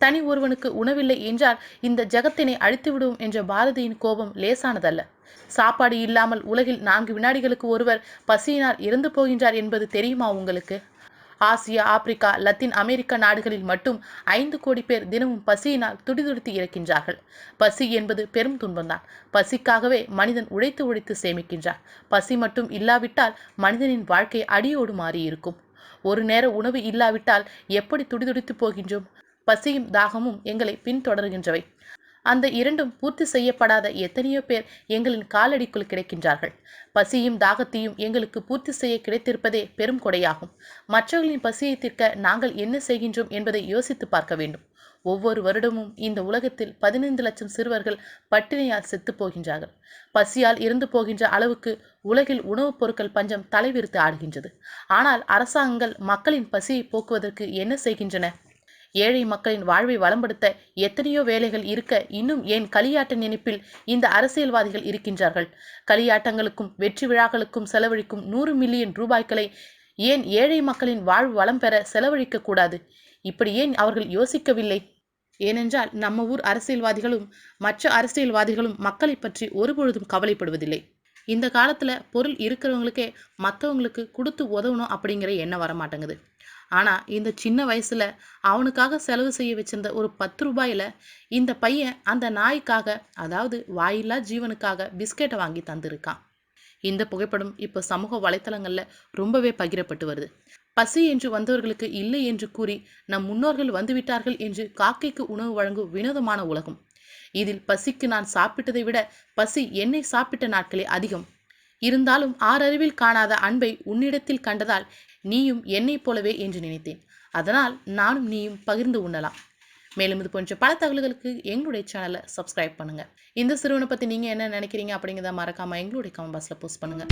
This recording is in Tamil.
தனி ஒருவனுக்கு உணவில்லை என்றால் இந்த ஜகத்தினை அழித்துவிடும் என்ற பாரதியின் கோபம் லேசானதல்ல. சாப்பாடு இல்லாமல் உலகில் நான்கு வினாடிகளுக்கு ஒருவர் பசியினால் இறந்து போகின்றார் என்பது தெரியுமா உங்களுக்கு? ஆசியா ஆப்பிரிக்கா லத்தீன் அமெரிக்க நாடுகளில் மட்டும் ஐந்து கோடி பேர் தினமும் பசியினால் துடிதுடித்து இறக்கின்றார்கள். பசி என்பது பெரும் துன்பம்தான். பசிக்காகவே மனிதன் உழைத்து உழைத்து சேமிக்கின்றார் பசி மட்டும் இல்லாவிட்டால் மனிதனின் வாழ்க்கை அடியோடு மாறி இருக்கும் ஒரு நேர உணவு இல்லாவிட்டால் எப்படி துடிதுடித்து போகின்றோம்? பசியும் தாகமும் எங்களை பின்தொடர்கின்றவை. அந்த இரண்டும் பூர்த்தி செய்யப்படாத எத்தனையோ பேர் எங்களின் காலடிக்குள் கிடைக்கின்றார்கள். பசியும் தாகத்தையும் எங்களுக்கு பூர்த்தி செய்ய கிடைத்திருப்பதே பெரும் கொடையாகும். மற்றவர்களின் பசியை தீர்க்க நாங்கள் என்ன செய்கின்றோம் என்பதை யோசித்து பார்க்க வேண்டும். ஒவ்வொரு வருடமும் இந்த உலகத்தில் பதினைந்து லட்சம் சிறுவர்கள் பட்டினியால் செத்து போகின்றார்கள். பசியால் இறந்து போகின்ற அளவுக்கு உலகில் உணவுப் பொருட்கள் பஞ்சம் தலைவிரித்து ஆடுகின்றது. ஆனால் அரசாங்கங்கள் மக்களின் பசியை போக்குவதற்கு என்ன செய்கின்றன? ஏழை மக்களின் வாழ்வை வளம்படுத்த எத்தனையோ வேலைகள் இருக்க இன்னும் ஏன் களியாட்ட நினைப்பில் இந்த அரசியல்வாதிகள் இருக்கின்றார்கள்? களியாட்டங்களுக்கும் வெற்றி விழாக்களுக்கும் செலவழிக்கும் நூறு மில்லியன் ரூபாய்களை ஏன் ஏழை மக்களின் வாழ்வு வளம் பெற செலவழிக்க கூடாது? இப்படி ஏன் அவர்கள் யோசிக்கவில்லை? ஏனென்றால் நம்ம ஊர் அரசியல்வாதிகளும் மற்ற அரசியல்வாதிகளும் மக்களை பற்றி ஒருபொழுதும் கவலைப்படுவதில்லை. இந்த காலத்தில் பொருள் இருக்கிறவங்களுக்கே மற்றவங்களுக்கு கொடுத்து உதவணும் அப்படிங்கிற எண்ணம் வர மாட்டேங்குது ஆனால் இந்த சின்ன வயசில் அவனுக்காக செலவு செய்ய வச்சிருந்த ஒரு பத்து ரூபாயில் இந்த பையன் அந்த நாய்க்காக அதாவது வாயில்லா ஜீவனுக்காக பிஸ்கெட்டை வாங்கி தந்திருக்கான். இந்த புகைப்படம் இப்போ சமூக வலைத்தளங்களில் ரொம்பவே பகிரப்பட்டு வருது. பசி என்று வந்தவர்களுக்கு இல்லை என்று கூறி நம் முன்னோர்கள் வந்துவிட்டார்கள் என்று காக்கைக்கு உணவு வழங்கும் வினோதமான உலகம். இதில் பசிக்கு நான் சாப்பிட்டதை விட பசி என்னை சாப்பிட்ட நாட்களே அதிகம். இருந்தாலும் ஆறறிவில் காணாத அன்பை உன்னிடத்தில் கண்டதால் நீயும் என்னைப் போலவே என்று நினைத்தேன். அதனால் நானும் நீயும் பகிர்ந்து உண்ணலாம். மேலும் இது போன்ற பல தகவல்களுக்கு எங்களுடைய சேனலை சப்ஸ்கிரைப் பண்ணுங்க. இந்த சிறுவனை பத்தி நீங்க என்ன நினைக்கிறீங்க அப்படிங்கிறத மறக்காம எங்களுடைய கமெண்ட் பாக்ஸில் போஸ்ட் பண்ணுங்க.